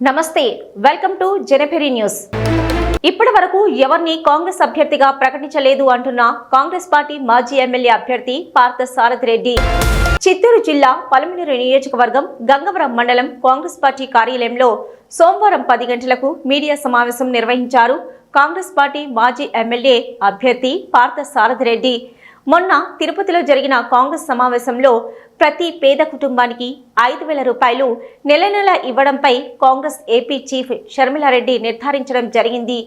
నమస్తే welcome to జనపెరి news. ఇప్పటి వరకు ఎవరిని కాంగ్రెస్ అభ్యర్థిగా ప్రకటించలేదు అంటున్న కాంగ్రెస్ పార్టీ మాజీ ఎమ్మెల్యే అభ్యర్థి పార్థ సారథి రెడ్డి. చిత్తూరు జిల్లా పలమనేరు నియోజకవర్గం గంగవరం మండలం కాంగ్రెస్ పార్టీ కార్యాలయంలో సోమవారం పది గంటలకు మీడియా సమావేశం నిర్వహించారు కాంగ్రెస్ పార్టీ మాజీ ఎమ్మెల్యే అభ్యర్థి పార్థ సారథి రెడ్డి. మొన్న తిరుపతిలో జరిగిన కాంగ్రెస్ సమావేశంలో ప్రతి పేద కుటుంబానికి ఐదు వేల రూపాయలు నెల నెల ఇవ్వడంపై కాంగ్రెస్ ఏపీ చీఫ్ షర్మిలారెడ్డి నిర్ధారించడం జరిగింది.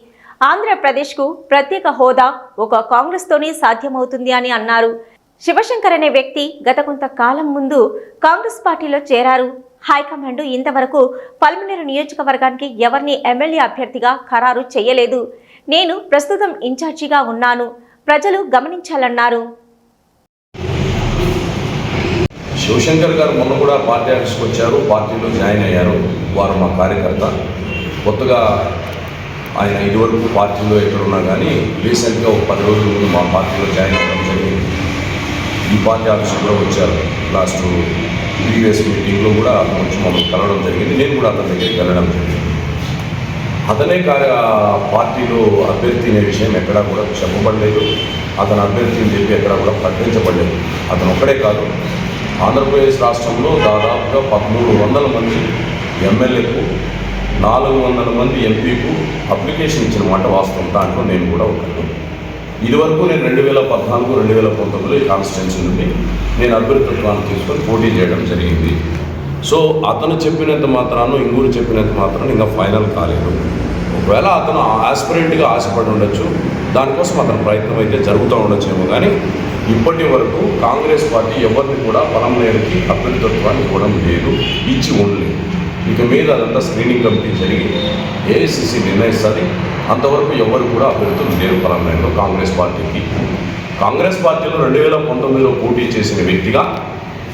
ఆంధ్రప్రదేశ్కు ప్రత్యేక హోదా ఒక కాంగ్రెస్తోనే సాధ్యమవుతుంది అని అన్నారు. శివశంకర్ అనే వ్యక్తి గత కొంతకాలం ముందు కాంగ్రెస్ పార్టీలో చేరారు. హైకమాండ్ ఇంతవరకు పల్మనేరు నియోజకవర్గానికి ఎవరిని ఎమ్మెల్యే అభ్యర్థిగా ఖరారు చేయలేదు. నేను ప్రస్తుతం ఇన్ఛార్జిగా ఉన్నాను. ప్రజలు గమనించాలన్నారు. శివశంకర్ గారు మొన్న కూడా పార్టీ ఆఫీస్కి వచ్చారు పార్టీలో జాయిన్ అయ్యారు. వారు మా కార్యకర్త. కొత్తగా ఆయన ఇదివరకు పార్టీలో ఎక్కడున్నా కానీ రీసెంట్గా ఒక పది రోజుల ముందు మా పార్టీలో జాయిన్ అవ్వడం జరిగింది. ఈ పార్టీ ఆఫీస్కి కూడా వచ్చారు. లాస్ట్ ప్రీవియస్ మీటింగ్లో కూడా అతను వచ్చి మమ్మల్ని కలవడం జరిగింది. నేను కూడా అతని దగ్గరికి వెళ్ళడం జరిగింది. అతనే కార్య పార్టీలో అభ్యర్థి అనే విషయం ఎక్కడా కూడా చెప్పబడలేదు. అతను అభ్యర్థి అని చెప్పి ఎక్కడా కూడా ప్రకటించబడలేదు. అతను ఒక్కడే కాదు. ఆంధ్రప్రదేశ్ రాష్ట్రంలో దాదాపుగా పదమూడు వందల మంది ఎమ్మెల్యేకు నాలుగు వందల మంది ఎంపీకు అప్లికేషన్ ఇచ్చిన మాట వాస్తవం. దాంట్లో నేను కూడా ఒకటి. ఇదివరకు నేను రెండు వేల పద్నాలుగు రెండు వేల పంతొమ్మిదిలో ఈ కాన్స్టిట్యున్సీ నుండి నేను అభ్యర్థిత్వాన్ని తీసుకొని పోటీ చేయడం జరిగింది. సో అతను చెప్పినంత మాత్రాను ఇంగూరు చెప్పినంత మాత్రాన ఇంకా ఫైనల్ కాలేదు. ఒకవేళ అతను ఆస్పిరెంట్గా ఆశపడి ఉండొచ్చు దానికోసం అతని ప్రయత్నం అయితే జరుగుతూ ఉండొచ్చేమో కానీ ఇప్పటి వరకు కాంగ్రెస్ పార్టీ ఎవరిని కూడా బలం నేరికి అభ్యర్థిత్వాన్ని ఇవ్వడం లేదు ఇచ్చి ఉండలేదు. ఇక మీద అదంతా స్క్రీనింగ్ కమిటీ జరిగి ఏఐసిసి నిర్ణయిస్తుంది. అంతవరకు ఎవరు కూడా అభ్యర్థులు లేరు పలంలో కాంగ్రెస్ పార్టీకి. కాంగ్రెస్ పార్టీలో రెండు వేల పంతొమ్మిదిలో పోటీ చేసిన వ్యక్తిగా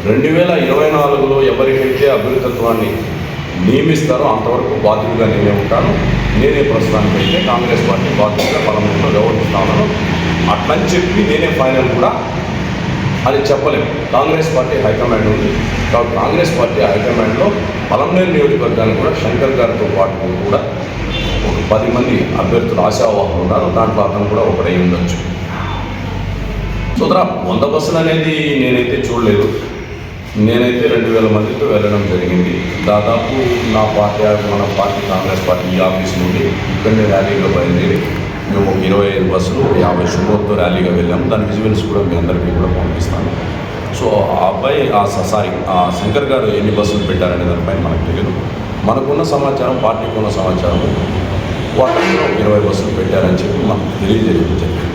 రెండు వేల ఇరవై నాలుగులో ఎవరికైతే అభ్యర్థిత్వాన్ని నియమిస్తారో అంతవరకు బాధ్యుడిగా నేనే ఉంటాను. నేనే ప్రస్తుతానికైతే కాంగ్రెస్ పార్టీ బాధ్యుడిగా పలమూరులో వ్యవహరిస్తాను అట్లని చెప్పి నేనే ఫైనల్ కూడా అది చెప్పలేము కాంగ్రెస్ పార్టీ హైకమాండ్ ఉంది. కాబట్టి కాంగ్రెస్ పార్టీ హైకమాండ్లో పలంనేరు నియోజకవర్గానికి కూడా శంకర్ గారితో పాటు కూడా ఒక పది మంది అభ్యర్థులు ఆశావాహులు ఉన్నారు. దాంట్లో అతను కూడా ఒకడై ఉండొచ్చు. సుతరా వంద బస్సులు అనేది నేనైతే చూడలేదు. నేనైతే రెండు వేల మందితో వెళ్ళడం జరిగింది. దాదాపు నా పార్టీ మన పార్టీ కాంగ్రెస్ పార్టీ ఈ ఆఫీస్ నుండి ఇక్కడనే ర్యాలీగా బయలుదేరి మేము ఒక ఇరవై ఐదు బస్సులు ఒక యాభై శుభోత్తో ర్యాలీగా వెళ్ళాము. దాని విజువల్స్ కూడా మీ అందరికీ కూడా పంపిస్తాను. సో ఆ అబ్బాయి ఆ స- సారీ ఆ శంకర్ గారు ఎన్ని బస్సులు పెట్టారనే దానిపై మనకు తెలియదు మనకున్న సమాచారం పార్టీకి ఉన్న సమాచారం వాటిలో ఇరవై బస్సులు పెట్టారని చెప్పి మనకు తెలియజేయడం జరిగింది.